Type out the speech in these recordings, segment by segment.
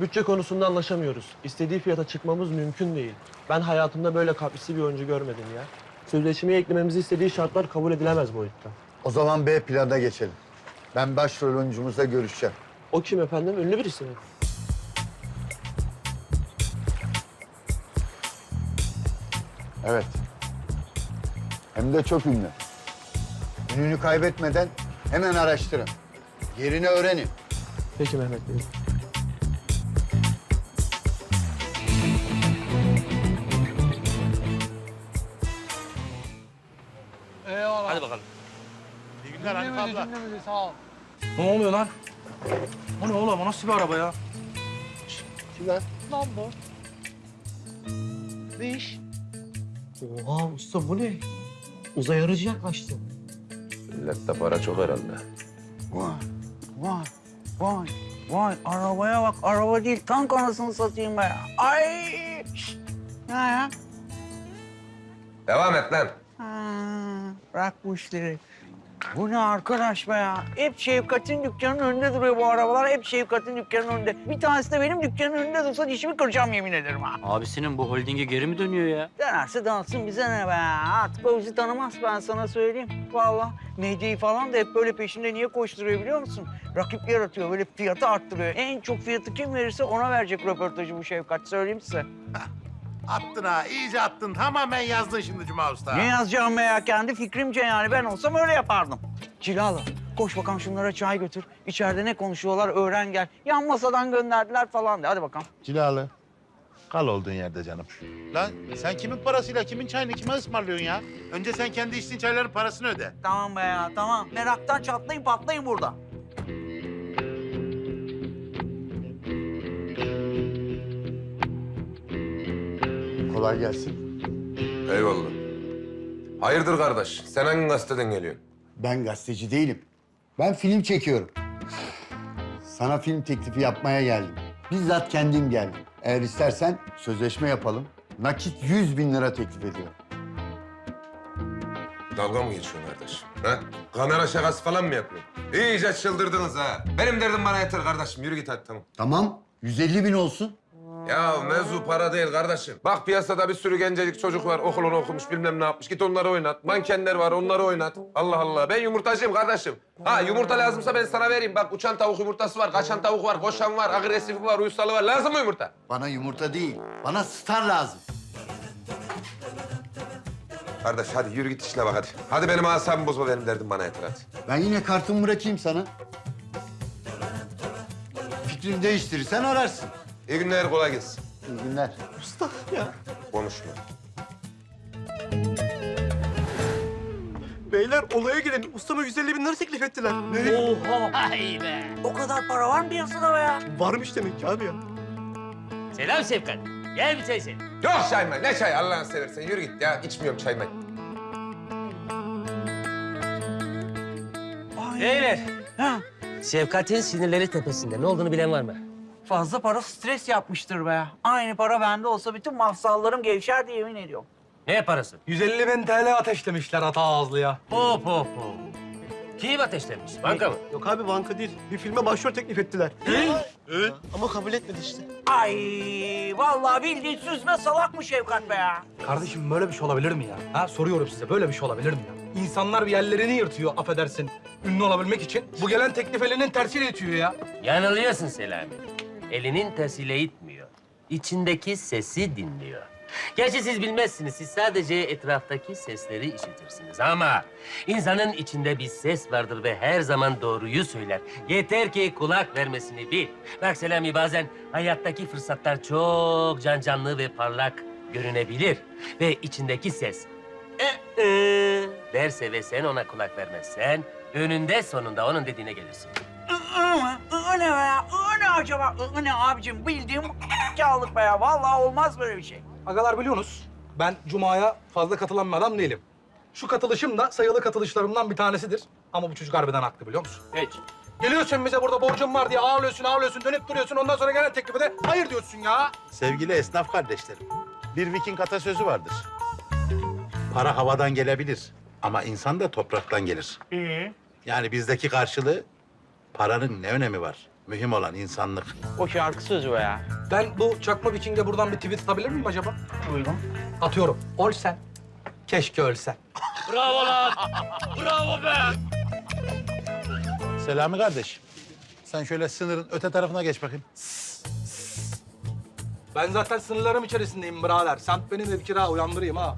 Bütçe konusunda anlaşamıyoruz. İstediği fiyata çıkmamız mümkün değil. Ben hayatımda böyle kaprisli bir oyuncu görmedim ya. Sözleşmeye eklememizi istediği şartlar kabul edilemez boyutta. O zaman B plana geçelim. Ben başrol oyuncumuzla görüşeceğim. O kim efendim? Ünlü birisi mi? Evet. Hem de çok ünlü. Ününü kaybetmeden hemen araştırın. Yerini öğrenin. Peki Mehmet Bey. Hadi bakalım. İyi günler Hanif abla. Ne oluyor lan? O ne oğlum? O nasıl bir araba ya? Kim lan? Lambo. Ne iş? Oha usta bu ne? Uzay aracı yaklaştı. Millette para çok herhalde. Vay, vay, vay, vay. Arabaya bak, araba değil. Tank anasını satayım be. Ay! Ne ya? Devam et lan. Ha, bırak bu işleri. Bu ne arkadaş be ya? Hep Şevkat'in dükkanının önünde duruyor bu arabalar. Hep Şevkat'in dükkanının önünde. Bir tanesi de benim dükkanın önünde dursa dişimi kıracağım yemin ederim ha. Abisinin bu holdinge geri mi dönüyor ya? Dönerse dönsün bize ne be? Artık o bizi tanımaz ben sana söyleyeyim. Vallahi medyayı falan da hep böyle peşinde niye koşturuyor biliyor musun? Rakip yaratıyor, böyle fiyatı arttırıyor. En çok fiyatı kim verirse ona verecek röportajı bu Şevkat. Söyleyeyim size. Attın ha, iyice attın. Tamamen yazdın şimdi Cuma Usta. Ne yazacağım be ya? Kendi fikrimce yani. Ben olsam öyle yapardım. Cilalı, koş bakalım şunlara çay götür. İçeride ne konuşuyorlar öğren gel. Yan masadan gönderdiler falan de. Hadi bakalım. Cilalı. Kal olduğun yerde canım. Lan sen kimin parasıyla kimin çayını kime ısmarlıyorsun ya? Önce sen kendi içtiğin çayların parasını öde. Tamam be ya, tamam. Meraktan çatlayın patlayın burada. Kolay gelsin. Eyvallah. Hayırdır kardeş? Sen hangi gazeteden geliyorsun? Ben gazeteci değilim. Ben film çekiyorum. Sana film teklifi yapmaya geldim. Bizzat kendim geldim. Eğer istersen sözleşme yapalım. Nakit 100 bin lira teklif ediyorum. Dalga mı geçiyorsun kardeş? Ha? Kamera şakası falan mı yapıyorsun? İyice çıldırdınız ha. Benim derdim bana yeter kardeşim. Yürü git hadi tamam. Tamam, 150 bin olsun. Ya mevzu para değil kardeşim. Bak piyasada bir sürü gencecik çocuk var. Okulunu okumuş bilmem ne yapmış. Git onları oynat. Mankenler var onları oynat. Allah Allah. Ben yumurtacıyım kardeşim. Ha yumurta lazımsa ben sana vereyim. Bak uçan tavuk yumurtası var. Kaçan tavuk var. Koşan var. Agresifi var. Uyusalı var. Lazım mı yumurta? Bana yumurta değil, bana star lazım. Kardeş hadi yürü git işine bak hadi. Hadi benim asabımı bozma benim derdim bana yeter hadi. Ben yine kartımı bırakayım sana. Fikrini değiştirirsen ararsın. İyi günler kolay gelsin. İyi günler. Konuşma. Beyler olaya gidelim. Ustama 150 bin lira teklif ettiler. Oha! O kadar para var mı piyasada be ya? Varmış demek ki abi ya. Selam Şefkat. Gel bir çay sen. Yok çay mı? Ne çay Allah'ını seversen yürü git ya. İçmiyorum çay ben. Beyler. Ha, Şefkat'in sinirleri tepesinde. Ne olduğunu bilen var mı? Fazla para stres yapmıştır be. Aynı para bende olsa bütün mafsallarım gevşerdi yemin ediyorum. Ne parası? 150 bin TL ateşlemişler ata ağızlıya. Hop hop hop. Kim ateşlemiş? Banka mı? Yok abi banka değil. Bir filme başrol teklif ettiler. Ama kabul etmedi işte. Ay vallahi bildiğin süzme salak mı Şevkat be ya? Kardeşim böyle bir şey olabilir mi ya? Ha soruyorum size böyle bir şey olabilir mi ya? İnsanlar bir yerlerini yırtıyor affedersin ünlü olabilmek için. Bu gelen teklif elinin tersiyle itiyor ya. Yanılıyorsun Selami. Elinin tersiyle itmiyor. İçindeki sesi dinliyor. Gerçi siz bilmezsiniz. Siz sadece etraftaki sesleri işitirsiniz. Ama insanın içinde bir ses vardır ve her zaman doğruyu söyler. Yeter ki kulak vermesini bil. Bak Selami bazen hayattaki fırsatlar çok can canlı ve parlak görünebilir. Ve içindeki ses "Ee, ee" derse ve sen ona kulak vermezsen önünde sonunda onun dediğine gelirsin. Iı ne be ya? Acaba? Iı ne abicim? Bildiğim kağıtlık be ya. Vallahi olmaz böyle bir şey. Agalar biliyorsunuz ben Cuma'ya fazla katılan bir adam değilim. Şu katılışım da sayılı katılışlarımdan bir tanesidir. Ama bu çocuk harbiden haklı biliyor musun? Hiç. Geliyorsun bize burada borcum var diye ağlıyorsun ağlıyorsun dönüp duruyorsun. Ondan sonra gelen teklife de hayır diyorsun ya. Sevgili esnaf kardeşlerim, bir Viking atasözü vardır. Para havadan gelebilir ama insan da topraktan gelir. Yani bizdeki karşılığı Paranın ne önemi var? Mühim olan insanlık. O şarkı sözü o ya. Ben bu çakma Viking'e buradan bir tweet atabilir miyim acaba? Buyurun. Atıyorum. Olsen. Keşke ölsen. Selami kardeş. Sen şöyle sınırın öte tarafına geç bakayım. Ben zaten sınırlarım içerisindeyim birader. Sen beni de bir kira uyandırayım ha.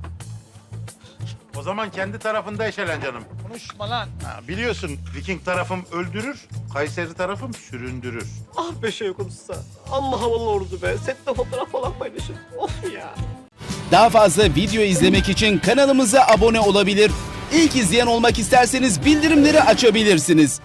O zaman kendi tarafında eşelen canım. Konuşma lan. Ha, biliyorsun Viking tarafım öldürür, Kayseri tarafım süründürür. Ah be şey konuşsa. Amma havalı olurdu be. Sette fotoğraf falan paylaşır. Of ya. Daha fazla video izlemek için kanalımıza abone olabilir. İlk izleyen olmak isterseniz bildirimleri açabilirsiniz.